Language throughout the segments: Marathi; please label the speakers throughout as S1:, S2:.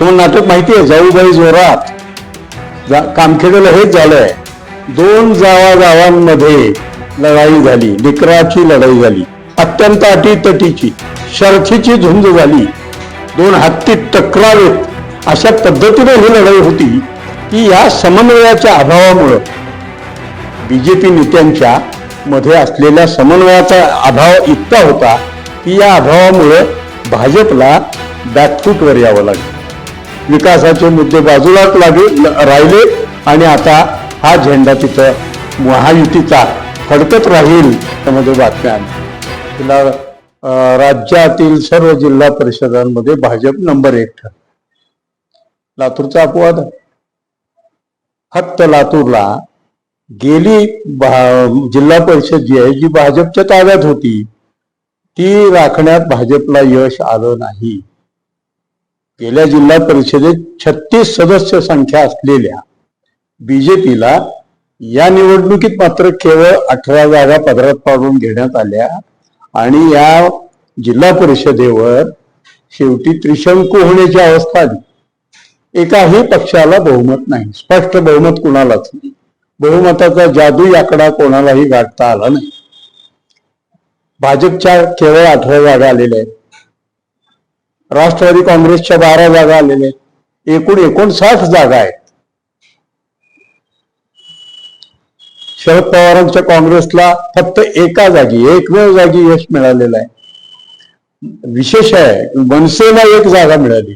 S1: तुम्हाला नाटक माहिती आहे जाऊबाई जोरात. जा- कामखेडेला हेच झालंय. दोन जावा जावांमध्ये लढाई झाली निकराची लढाई झाली. अत्यंत अटीतटीची शर्थीची झुंज झाली. दोन हत्ती टकरावेत अशा पद्धतीने ही लढाई होती की या समन्वयाच्या अभावामुळं बी जे पी नेत्यांच्या मध्ये असलेल्या समन्वयाचा अभाव इतका होता की या अभावामुळं भाजपला बॅकफूटवर यावं लागलं. विकासाचे मुद्दे बाजूलाच लागले राहिले आणि आता हा झेंडा तिथं महायुतीचा फडकत राहील त्यामध्ये बातम्या तिला अं, राज्यातील सर्व जिल्हा परिषदांमध्ये भाजप नंबर एक ठरला. लातूरचा अपवाद? फक्त लातूरला गेली जिल्हा परिषद जी आहे जी भाजपच्या ताब्यात होती ती राखण्यात भाजपला यश आलं नाही. गेल्या जिल्हा परिषदेत छत्तीस सदस्य संख्या असलेल्या बीजेपीला या निवडणुकीत मात्र केवळ अठरा जागा पदरात पाडून घेण्यात आल्या. आणि या जिल्हा परिषदेवर शेवटी त्रिशंकू होण्याची अवस्था आली. एकाही पक्षाला बहुमत नाही. स्पष्ट बहुमत कुणालाच नाही. बहुमताचा जादू आकडा कोणालाही गाठता आला नाही. भाजपच्या केवळ अठरा जागा आलेल्या आहेत. राष्ट्रवादी काँग्रेसच्या बारा जागा आलेल्या आहेत. एकूण एकोणसाठ जागा आहेत. शरद पवारांच्या काँग्रेसला फक्त एका जागी एकमेव जागी यश मिळालेलं आहे. विशेष आहे मनसेला एक जागा मिळालेली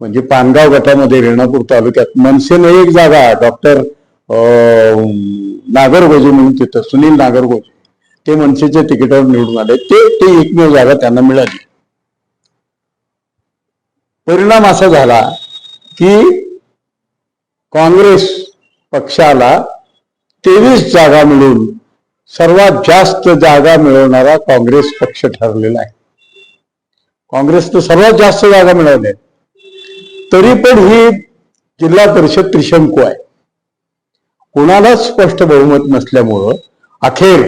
S1: म्हणजे पानगाव गटामध्ये रेणापूर तालुक्यात मनसेने एक जागा डॉक्टर नागरगोजे म्हणून तिथं सुनील नागरगोजे. ते मनसेच्या तिकिटावर निवडून आले. ते ते एकमेव जागा त्यांना मिळाली. परिणाम असा झाला की काँग्रेस पक्षाला तेवीस जागा मिळून सर्वात जास्त जागा मिळवणारा काँग्रेस पक्ष ठरलेला आहे. काँग्रेसनं सर्वात जास्त जागा मिळवल्या तरी पण ही जिल्हा परिषद त्रिशंकू आहे. कोणालाच स्पष्ट बहुमत नसल्यामुळं अखेर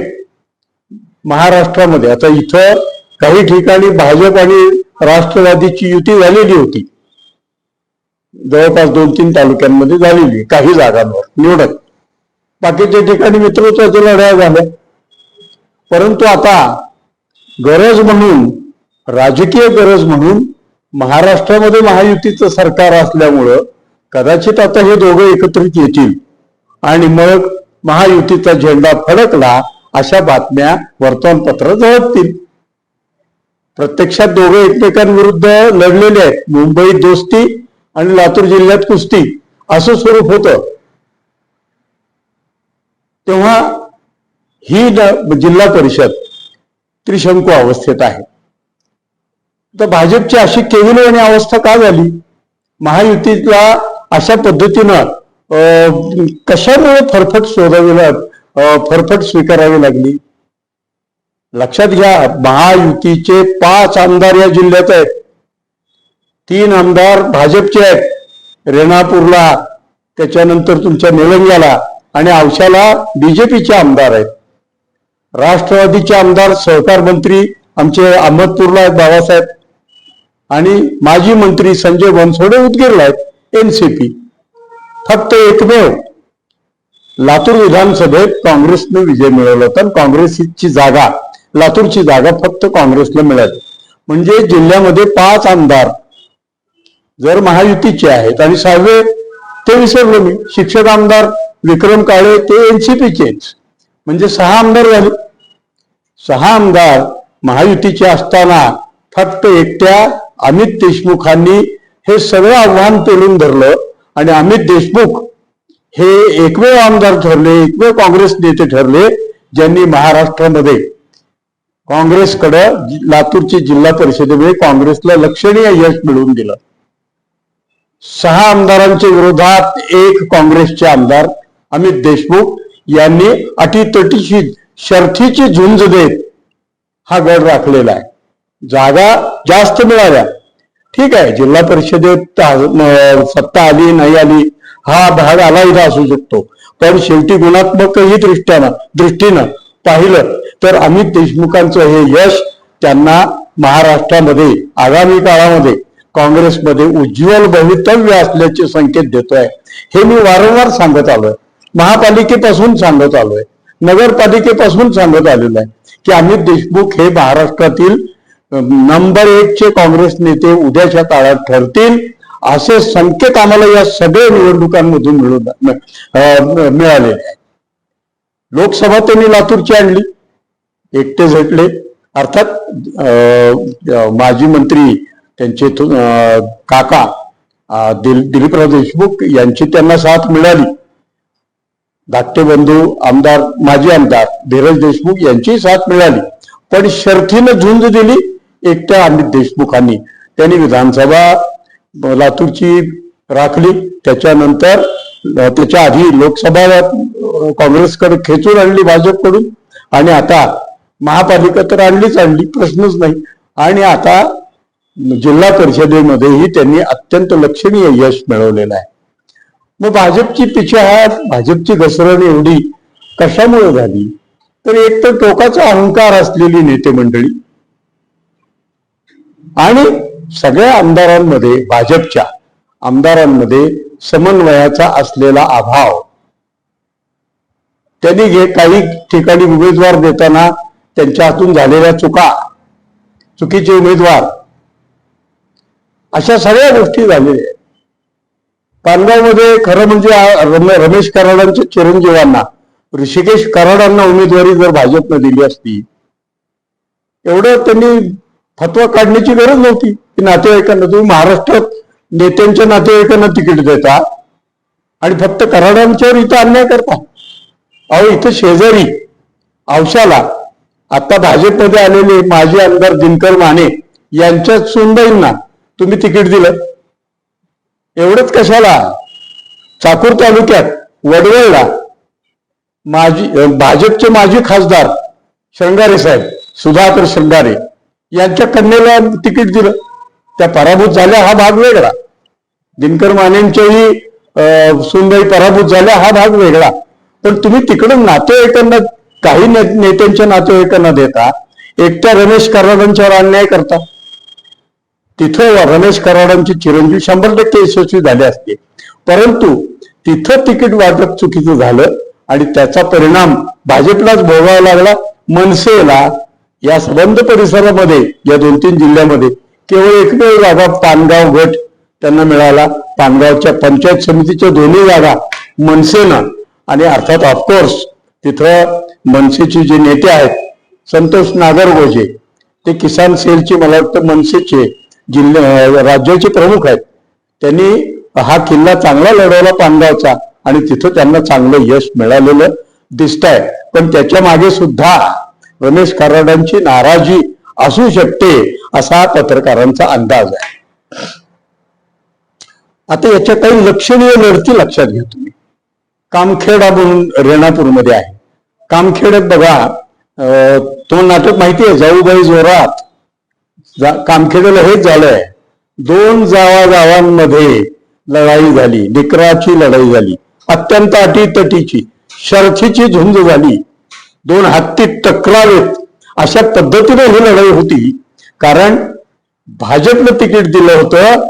S1: महाराष्ट्रामध्ये आता इथं काही ठिकाणी भाजप आणि राष्ट्रवादीची युती झालेली होती. जवळपास दोन तीन तालुक्यांमध्ये झालेली काही जागांवर निवडत बाकीच्या ठिकाणी मित्रत्वाच्या लढ्या झाल्या. परंतु आता गरज म्हणून राजकीय गरज म्हणून महाराष्ट्रामध्ये महायुतीचं सरकार असल्यामुळं कदाचित आता हे दोघं एकत्रित येतील आणि मग महायुतीचा झेंडा फडकला अशा बातम्या वर्तमानपत्र झळकतील. प्रत्यक्षात दोघे एकमेकांविरुद्ध लढलेले आहेत. मुंबईत दोस्ती आणि लातूर जिल्ह्यात कुस्ती. असं स्वरूप होतं. तेव्हा ही जिल्हा परिषद त्रिशंकू अवस्थेत आहे. तर भाजपची अशी केविलवाणी अवस्था का झाली? महायुतीला अशा पद्धतीनं अं, कशामुळे फरफट शोधावी अं, फरफट स्वीकारावी लागली? लक्षात घ्या महायुतीचे पाच आमदार या जिल्ह्यात आहेत. तीन आमदार भाजपचे आहेत. रेणापूरला त्याच्यानंतर तुमच्या निलंग्याला आणि औशाला बीजेपीचे आमदार आहेत. राष्ट्रवादीचे आमदार सहकार मंत्री आमचे अहमदपूरला आहेत बाबासाहेब आणि माजी मंत्री संजय बनसोडे उदगीरला आहेत एनसीपी फक्त एकमेव लातूर विधानसभेत काँग्रेसने विजय मिळवला होता काँग्रेसची जागा लातूरची जागा फक्त काँग्रेसला मिळाली म्हणजे जिल्ह्यामध्ये पाच आमदार जर महायुतीचे आहेत आणि सहावे ते विसरलो मी शिक्षक आमदार विक्रम काळे ते एनसीपीचेच म्हणजे सहा आमदार झाले. सहा आमदार महायुतीचे असताना फक्त एकट्या अमित देशमुखांनी हे सगळं आव्हान पेलून धरलं आणि अमित देशमुख हे एकमेव आमदार ठरले एकमेव काँग्रेस नेते ठरले ज्यांनी महाराष्ट्रामध्ये काँग्रेसकडं लातूरची जिल्हा परिषदेमध्ये म्हणजे काँग्रेसला लक्षणीय यश मिळवून दिलं. सहा आमदारांच्या विरोधात एक काँग्रेसचे आमदार अमित देशमुख यांनी अटीतटीची शर्थीची झुंज देत हा गड राखलेला आहे. जागा जास्त मिळाल्या. ठीक आहे जिल्हा परिषदेत सत्ता आली नाही आली हा भाग आलाही असू शकतो. पण शेवटी गुणात्मकही दृष्ट्यानं दृष्टीनं पाहिलं तर अमित देशमुखांचं हे यश त्यांना महाराष्ट्रामध्ये आगामी काळामध्ये काँग्रेसमध्ये उज्ज्वल भवितव्य असल्याचे संकेत देतोय. हे मी वारंवार सांगत आलोय. महापालिकेपासून सांगत आलोय. नगरपालिकेपासून सांगत आलेलो आहे की अमित देशमुख हे महाराष्ट्रातील नंबर एकचे काँग्रेस नेते उद्याच्या काळात ठरतील असे संकेत आम्हाला या सगळ्या निवडणुकांमधून मिळून मिळाले. लोकसभा त्यांनी लातूरची आणली. एकटे झटले. अर्थात माजी मंत्री त्यांचे काका दिल- दिलीपराव देशमुख यांची त्यांना साथ मिळाली. धाकटे बंधू आमदार माजी आमदार धीरज देशमुख यांची साथ मिळाली. पण शर्थीनं झुंज दिली एकट्या अमित देशमुखांनी. त्यांनी विधानसभा लातूरची राखली. त्याच्यानंतर त्याच्या आधी लोकसभा काँग्रेसकडे खेचून आणली भाजपकडून आणि आता महापालिका तर आणलीच आणली प्रश्नच नाही. आणि आता जिल्हा परिषदेमध्येही त्यांनी अत्यंत लक्षणीय यश मिळवलेलं आहे. मग भाजपची पिछाहाट भाजपची घसरण एवढी कशामुळे झाली? तर एक तर टोकाचा अहंकार असलेली नेते मंडळी आणि सगळ्या आमदारांमध्ये भाजपच्या आमदारांमध्ये समन्वयाचा असलेला अभाव. त्यांनी घे काही ठिकाणी उमेदवार देताना त्यांच्या हातून झालेल्या चुका चुकीचे उमेदवार अशा सगळ्या गोष्टी झालेल्या आहेत. पानगावमध्ये खरं म्हणजे रमेश कराडांच्या चिरंजीवांना ऋषिकेश कराडांना उमेदवारी जर भाजपनं दिली असती एवढं त्यांनी फतवा काढण्याची गरज नव्हती. की नातेवाईकांना तुम्ही महाराष्ट्रात नेत्यांच्या नातेवाईकांना तिकीट देता आणि फक्त कराडांच्यावर इथं अन्याय करता. अहो इथं शेजारी औशाला आता भाजपमध्ये आलेले माजी आमदार दिनकर माने यांच्या सुनबाईंना तुम्ही तिकीट दिलं. एवढंच कशाला? चाकूर तालुक्यात वडवळला माजी भाजपचे माजी खासदार शृंगारे साहेब सुधाकर शृंगारे यांच्या कन्येला तिकीट दिलं. त्या पराभूत झाल्या हा भाग वेगळा. दिनकर मानेंच्याही सुनबाई पराभूत झाल्या हा भाग वेगळा. पण तुम्ही तिकडं नातेवाईकांना काही नेत्यांच्या नातेवाईकांना देता एकट्या रमेश कराडांच्यावर अन्याय करता. तिथं रमेश कराडांची चिरंजीव शंभर टक्के यशस्वी झाले असते. परंतु तिथं तिकीट वाटप चुकीचं झालं आणि त्याचा परिणाम भाजपलाच भोगावा लागला मनसेला या संबंध परिसरामध्ये या दोन तीन जिल्ह्यामध्ये. केवळ एकमेव जागा पानगाव गट त्यांना मिळाला. पानगावच्या पंचायत समितीच्या दोन्ही जागा मनसेनं आणि अर्थात ऑफकोर्स तिथं मनसेचे जे नेते आहेत संतोष नागरगोजे ते किसान सेलचे मला वाटतं मनसेचे जिल्हा राज्याचे प्रमुख आहेत. त्यांनी हा किल्ला चांगला लढवला पानगावचा आणि तिथं त्यांना चांगलं यश मिळालेलं दिसत आहे पण त्याच्यामागे सुद्धा रमेश कराडांची नाराजी असू शकते असा पत्रकारांचा अंदाज आहे. आता याच्या काही लक्षणीय लढती लक्षात घ्या तुम्ही. कामखेडा म्हणून रेणापूरमध्ये आहे. कामखेड बघा तो नाटक माहिती आहे जाऊबाई जोरात. जा- कामखेड्याला हेच झालंय. दोन जावा गावांमध्ये लढाई झाली डिकराची लढाई झाली अत्यंत अटीतटीची शर्थीची झुंज झाली. दोन हत्ती टकरावेत अशा पद्धतीने ही लढाई होती. कारण भाजपनं तिकीट दिलं होतं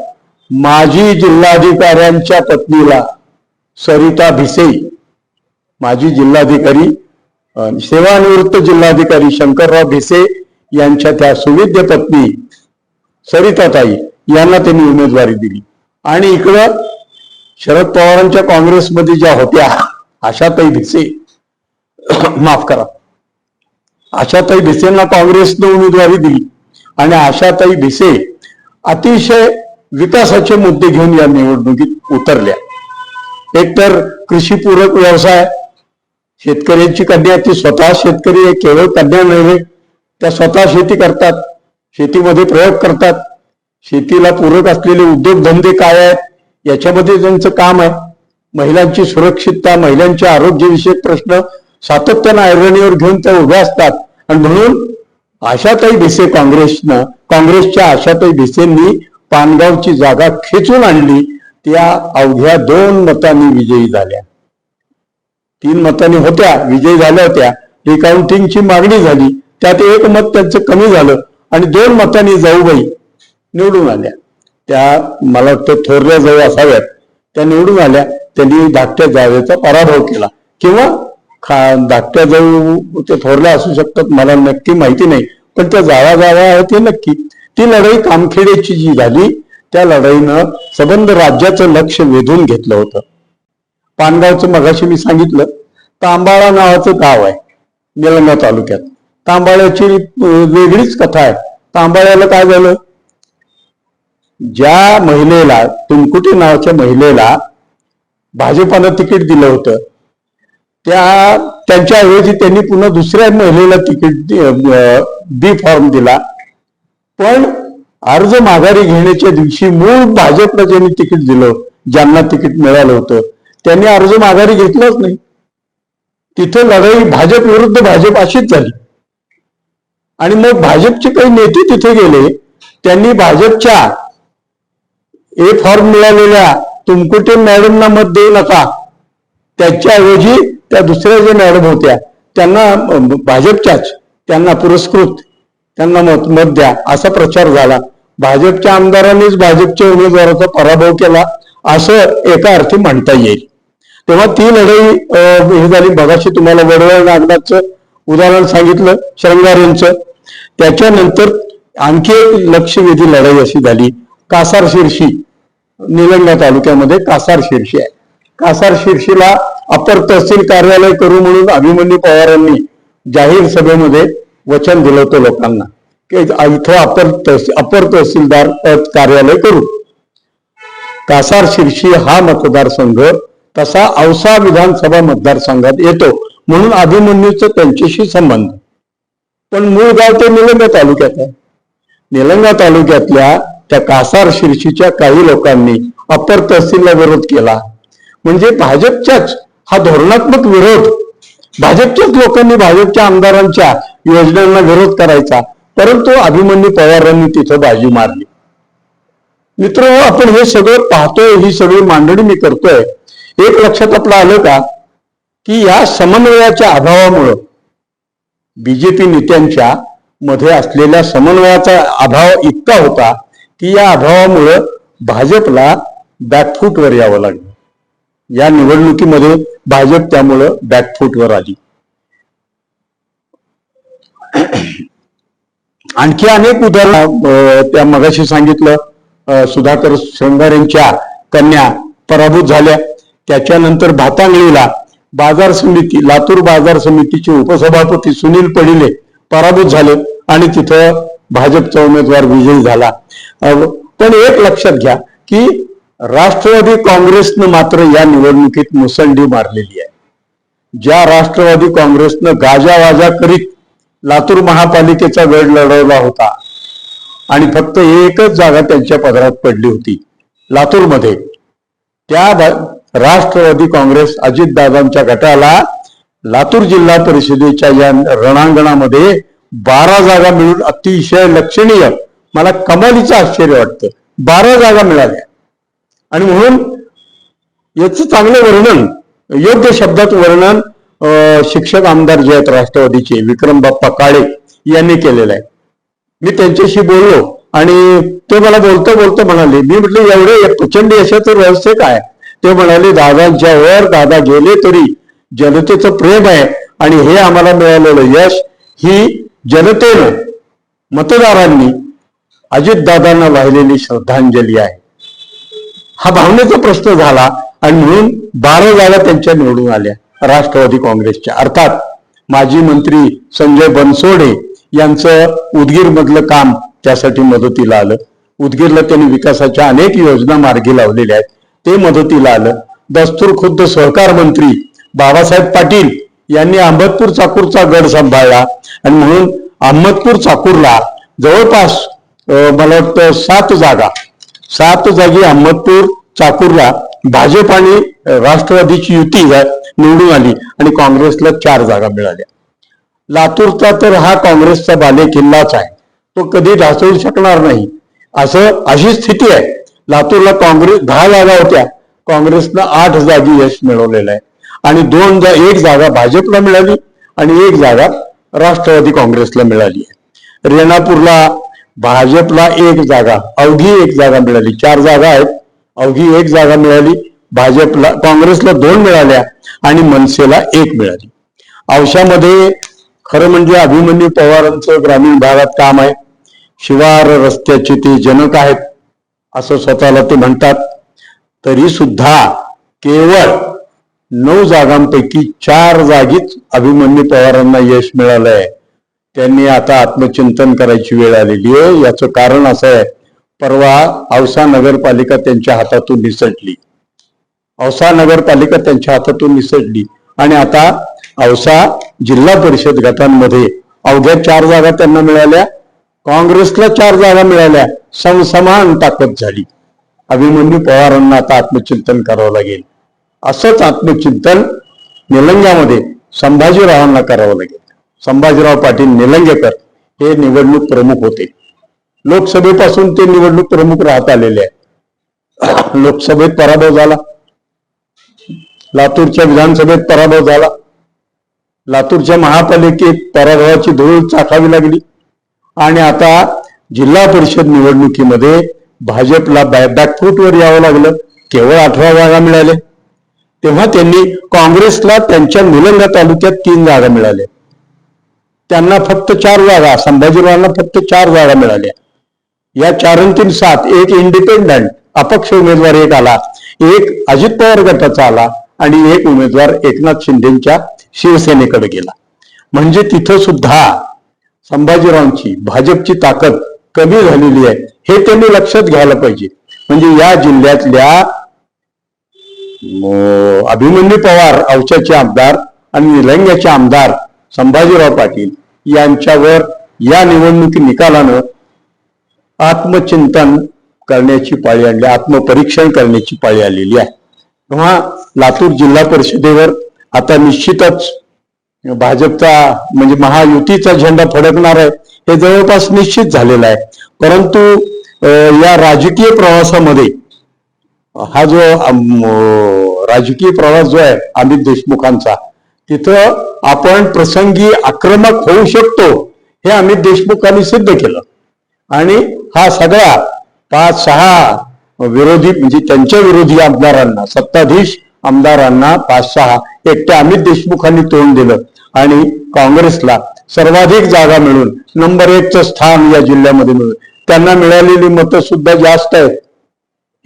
S1: माजी जिल्हाधिकाऱ्यांच्या पत्नीला सरिता भिसे. माजी जिल्हाधिकारी सेवानिवृत्त जिल्हाधिकारी शंकरराव भिसे यांच्या त्या सुविद्य पत्नी सरिताताई यांना त्यांनी उमेदवारी दिली. आणि इकडं शरद पवारांच्या काँग्रेसमध्ये ज्या होत्या आशाताई भिसे. माफ करा. आशाताई भिसेंना काँग्रेसनं उमेदवारी दिली. आणि आशाताई भिसे अतिशय विकासाचे मुद्दे घेऊन या निवडणुकीत उतरल्या. एकतर कृषीपूरक व्यवसाय शेतकऱ्यांची कन्या ती स्वतः शेतकरी आहे केवळ कन्या नव्हे त्या स्वतः शेती करतात शेतीमध्ये प्रयोग करतात. शेतीला पूरक असलेले उद्योगधंदे काय आहेत याच्यामध्ये त्यांचं काम आहे. महिलांची सुरक्षितता महिलांचे आरोग्यविषयक प्रश्न सातत्यानं ऐरणीवर घेऊन त्या उभ्या असतात. आणि म्हणून आशाताई भिसे काँग्रेसनं काँग्रेसच्या आशाताई भिसेंनी पानगावची जागा खेचून आणली. त्या अवघ्या दोन मतांनी विजयी झाल्या. तीन मतांनी होत्या विजयी झाल्या होत्या. रिकाउंटिंगची मागणी झाली. त्यात एक मत त्यांचं कमी झालं. आणि दोन मतांनी जाऊबाई निवडून आल्या. त्या मला वाटतं थोरल्या जाऊ असाव्यात. त्या निवडून आल्या. त्यांनी धाकट्या जावेचा पराभव केला. किंवा खा धाकट्या जाऊ ते थोरल्या असू शकतात मला नक्की माहिती नाही. पण त्या जावा जावा आहे ते नक्की. ती लढाई कामखेडेची जी झाली त्या लढाईनं सबंध राज्याचं लक्ष वेधून घेतलं होतं. पानगावचं मगाशी मी सांगितलं तांबाळा नावाचं गाव आहे निलंगा तालुक्यात. तांबाळ्याची वेगळीच कथा आहे. तांबाळ्याला काय झालं? ज्या महिलेला तुमकुटी नावाच्या महिलेला भाजपानं तिकीट दिलं होतं त्या त्यांच्याऐवजी त्यांनी पुन्हा दुसऱ्या महिलेला तिकीट बी फॉर्म दिला. पण अर्ज माघारी घेण्याच्या दिवशी मूळ भाजपला ज्यांनी तिकीट दिलं ज्यांना तिकीट मिळालं होतं त्यांनी अर्ज माघारी घेतलाच नाही. तिथं लढाई भाजप विरुद्ध भाजप अशीच झाली. आणि मग भाजपचे काही नेते तिथे गेले त्यांनी भाजपच्या ए फॉर्म मिळालेल्या तुमकुटे मॅडमना मत देऊ नका. त्याच्याऐवजी त्या दुसऱ्या ज्या मॅडम होत्या त्यांना भाजपच्याच त्यांना पुरस्कृत त्यांना मत मत द्या असा प्रचार झाला. भाजपच्या आमदारांनीच भाजपच्या उमेदवाराचा पराभव केला असं एका अर्थी म्हणता येईल. तेव्हा ती लढाई हे झाली. बघाशी तुम्हाला वडवळ नागनाथचं उदाहरण सांगितलं श्रंगार यांचं. त्याच्यानंतर आणखी एक लक्षवेधी लढाई अशी झाली. कासार शिरशी निलंगा तालुक्यामध्ये कासार शिरशी आहे. कासार शिरशीला अपर तहसील कार्यालय करू म्हणून अभिमन्यू पवारांनी जाहीर सभेमध्ये वचन दिलं होतं लोकांना. की इथं अपर तहसील अपर तहसीलदार कार्यालय करू. कासार शिरशी हा मतदारसंघ तसा औसा विधानसभा मतदारसंघात येतो म्हणून अभिमन्यूचं त्यांच्याशी संबंध. पण मूळ गाव ते निलंगा तालुक्यात आहे. निलंगा तालुक्यातल्या त्या कासार शिरशीच्या काही लोकांनी अपर तहसीलला विरोध केला. म्हणजे भाजपच्याच हा धोरणात्मक विरोध भाजपच्याच लोकांनी भाजपच्या आमदारांच्या योजनांना विरोध करायचा परंतु अभिमन्यू पवारांनी तिथं बाजी मारली. मित्र आपण हे सगळं पाहतोय ही सगळी मांडणी मी करतोय. एक लक्षात आपलं आलं का की या समन्वयाच्या अभावामुळं बीजेपी नेत्यांच्या मध्ये असलेल्या समन्वयाचा अभाव इतका होता की या अभावामुळं भाजपला बॅकफूटवर यावं लागलं. या निवडणुकीमध्ये भाजप त्यामुळं बॅकफूटवर आली. आणखी अनेक उदाहरण त्या मगाशी सांगितलं सुधाकर शृंगारेंच्या कन्या पराभूत झाल्या. त्याच्यानंतर भातांगळीला बाजार समिती लातूर बाजार समितीचे उपसभापती सुनील पडिले पराभूत झाले आणि तिथं भाजपचा उमेदवार विजयी झाला. पण एक लक्षात घ्या की राष्ट्रवादी काँग्रेसनं मात्र या निवडणुकीत मुसंडी मारलेली आहे. ज्या राष्ट्रवादी काँग्रेसनं गाजावाजा करीत लातूर महापालिकेचा गड लढवला होता आणि फक्त एकच जागा त्यांच्या पदरात पडली होती लातूरमध्ये. त्या राष्ट्रवादी काँग्रेस अजितदादांच्या गटाला लातूर जिल्हा परिषदेच्या या रणांगणामध्ये बारा जागा मिळून अतिशय लक्षणीय मला कमालीचं आश्चर्य वाटतं. बारा जागा मिळाल्या. आणि म्हणून याचं चांगलं वर्णन योग्य शब्दात वर्णन अं, शिक्षक आमदार जे आहेत राष्ट्रवादीचे विक्रम बाप्पा काळे यांनी केलेलं आहे. मी त्यांच्याशी बोललो आणि ते मला बोलतो बोलतो म्हणाले मी म्हटलं एवढे प्रचंड यशाचं रहस्य काय ते म्हणाले दादांच्या वर दादा गेले तरी जनतेचं प्रेम आहे आणि हे आम्हाला मिळालेलं यश ही जनतेनं मतदारांनी अजितदादांना वाहिलेली श्रद्धांजली आहे. हा भावनेचा प्रश्न झाला आणि म्हणून बारा जागा त्यांच्या निवडून आल्या राष्ट्रवादी काँग्रेसच्या. अर्थात माजी मंत्री संजय बनसोडे यांचं उदगीर मधलं काम त्यासाठी मदतीला आलं. उदगीरला त्यांनी विकासाच्या अनेक योजना मार्गी लावलेल्या आहेत. ते मदतीला आलं. दस्तूर खुद्द सहकार मंत्री बाबासाहेब पाटील यांनी अहमदपूर चाकूरचा गड सांभाळला आणि म्हणून अहमदपूर चाकूरला जवळपास मला वाटतं सात जागा सात जागी अहमदपूर चाकूरला भाजप आणि राष्ट्रवादीची युती निवडून आली आणि काँग्रेसला चार जागा मिळाल्या. लातूरचा तर हा काँग्रेसचा बाले किल्लाच आहे. तो कधी ढासळू शकणार नाही. असं अशी स्थिती आहे. लातूरला काँग्रेस दहा जागा होत्या. काँग्रेसनं आठ जागी यश मिळवलेलं आहे. आणि दोन जा एक जागा भाजपला मिळाली आणि एक जागा राष्ट्रवादी काँग्रेसला मिळाली आहे. रेणापूरला भाजपला एक जागा अवघी एक जागा मिळाली. चार जागा आहेत अवघी एक जागा मिळाली. भाजपला काँग्रेसला दोन मिळाल्या आणि मनसेला एक मिळाली. औशामध्ये खरं म्हणजे अभिमन्यू पवारांचं ग्रामीण भागात काम आहे. शिवार रस्त्याचे ते जनक आहेत असं स्वतःला ते म्हणतात. तरी सुद्धा केवळ नऊ जागांपैकी चार जागीच अभिमन्यू पवारांना यश मिळालंय. त्यांनी आता आत्मचिंतन करायची वेळ आलेली आहे. याचं कारण असं आहे परवा औसा नगरपालिका त्यांच्या हातातून निसटली. औसा नगरपालिका त्यांच्या हातातून निसटली. आणि आता औसा जिल्हा परिषद गटांमध्ये अवघ्या चार जागा त्यांना मिळाल्या. काँग्रेसला चार जागा मिळाल्या. समसमान ताकद झाली. अभिमन्यू पवारांना आता आत्मचिंतन करावं लागेल. असंच आत्मचिंतन निलंग्यामध्ये संभाजीरावांना करावं लागेल. संभाजीराव पाटील निलंगेकर हे निवडणूक प्रमुख होते. लोकसभेपासून ते निवडणूक प्रमुख राहत आलेले आहे लोकसभेत पराभव झाला. लातूरच्या विधानसभेत पराभव झाला. लातूरच्या महापालिकेत पराभवाची धूळ चाखावी लागली. आणि आता जिल्हा परिषद निवडणुकीमध्ये भाजपला बॅकफूटवर यावं लागलं. केवळ अठरा जागा मिळाल्या. तेव्हा त्यांनी काँग्रेसला त्यांच्या निलंगा तालुक्यात तीन जागा मिळाल्या. त्यांना फक्त चार जागा संभाजीरावांना फक्त चार जागा मिळाल्या. या चारांतील सात एक इंडिपेंडंट अपक्ष उमेदवार एक आला एक अजित पवार गटाचा आला आणि एक उमेदवार एकनाथ शिंदेच्या शिवसेनेकडे गेला. म्हणजे तिथं सुद्धा संभाजीरावांची भाजपची ताकद कमी झालेली आहे हे त्यांनी लक्षात घ्यायला पाहिजे. म्हणजे या जिल्ह्यातल्या अभिमन्यू पवार औच्याचे आमदार आणि निलंग्याचे आमदार संभाजीराव पाटील यांच्यावर या निवडणुकी निकालानं आत्मचिंतन करण्याची पाळी आणली आत्मपरीक्षण करण्याची पाळी आलेली आहे. तेव्हा लातूर जिल्हा परिषदेवर आता निश्चितच भाजपचा म्हणजे महायुतीचा झेंडा फडकणार आहे हे जवळपास निश्चित झालेलं आहे. परंतु या राजकीय प्रवासामध्ये हा जो राजकीय प्रवास जो आहे अमित देशमुखांचा तिथं आपण प्रसंगी आक्रमक होऊ शकतो हे अमित देशमुखांनी सिद्ध केलं. आणि हा सगळा पाच सहा विरोधी म्हणजे त्यांच्या विरोधी आमदारांना सत्ताधीश आमदारांना पाच सहा एकट्या अमित देशमुखांनी तोंड दिलं. आणि काँग्रेसला सर्वाधिक जागा मिळून नंबर एकचं स्थान या जिल्ह्यामध्ये मिळून त्यांना मिळालेली मतं सुद्धा जास्त आहेत.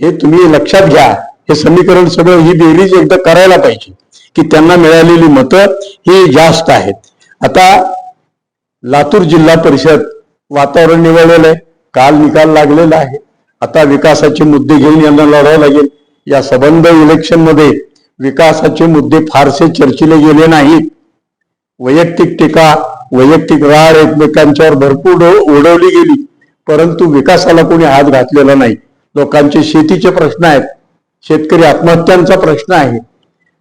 S1: हे तुम्ही लक्षात घ्या. हे समीकरण सगळं ही बेरीज एकदा करायला पाहिजे की त्यांना मिळालेली मतं ही जास्त आहेत. आता लातूर जिल्हा परिषद वातावरण निवडलेलं आहे काल निकाल लागलेला आहे. आता विकासाचे मुद्दे घेऊन यांना लढावं लागेल. या संबंध इलेक्शनमध्ये विकासाचे मुद्दे फारसे चर्चिले गेले नाहीत. वैयक्तिक टीका वैयक्तिक राड एकमेकांच्यावर भरपूर ओढवली गेली. परंतु विकासाला कोणी हात घातलेला नाही. लोकांचे शेतीचे प्रश्न आहेत. शेतकरी आत्महत्यांचा प्रश्न आहे.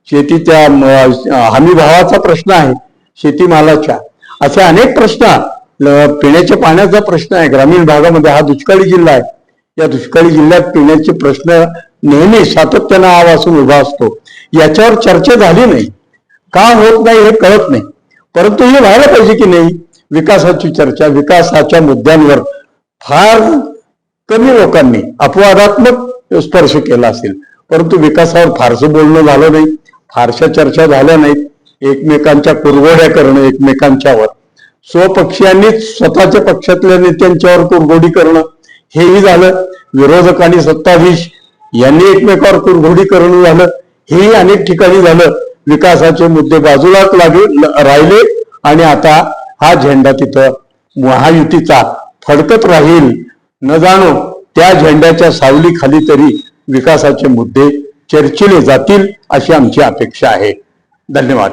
S1: शेतीच्या म- हमी भावाचा प्रश्न आहे. शेतीमालाच्या असे अनेक प्रश्न पिण्याच्या पाण्याचा प्रश्न आहे. ग्रामीण भागामध्ये हा दुष्काळी जिल्हा आहे. या दुष्काळी जिल्ह्यात पिण्याचे प्रश्न नेहमी सातत्यानं आवासून उभा असतो. याच्यावर चर्चा झाली नाही. का होत नाही हे कळत नाही. परंतु हे व्हायला पाहिजे की नाही विकासाची चर्चा विकासाच्या मुद्द्यांवर फार कमी लोकांनी अपवादात्मक स्पर्श केला असेल. परंतु विकासावर फारसं बोलणं झालं नाही. फारशा चर्चा झाल्या नाहीत. एकमेकांच्या कुरघोड्या करणं एकमेकांच्यावर. स्वपक्षीयांनीच स्वतःच्या पक्षातल्या नेत्यांच्यावर कुरघोडी करणं हेही झालं. विरोधकांनी सत्ताधीश यांनी एकमेकावर कुरघोडी करणं झालं. हेही अनेक ठिकाणी झालं. विकासाचे मुद्दे बाजूलाच लागले राहिले आणि आता हा झेंडा तिथं महायुतीचा फडकत राहील. न जाणो त्या झेंड्याच्या सावलीखाली तरी विकासाचे मुद्दे चर्चिले जातील अशी आमची अपेक्षा आहे. धन्यवाद.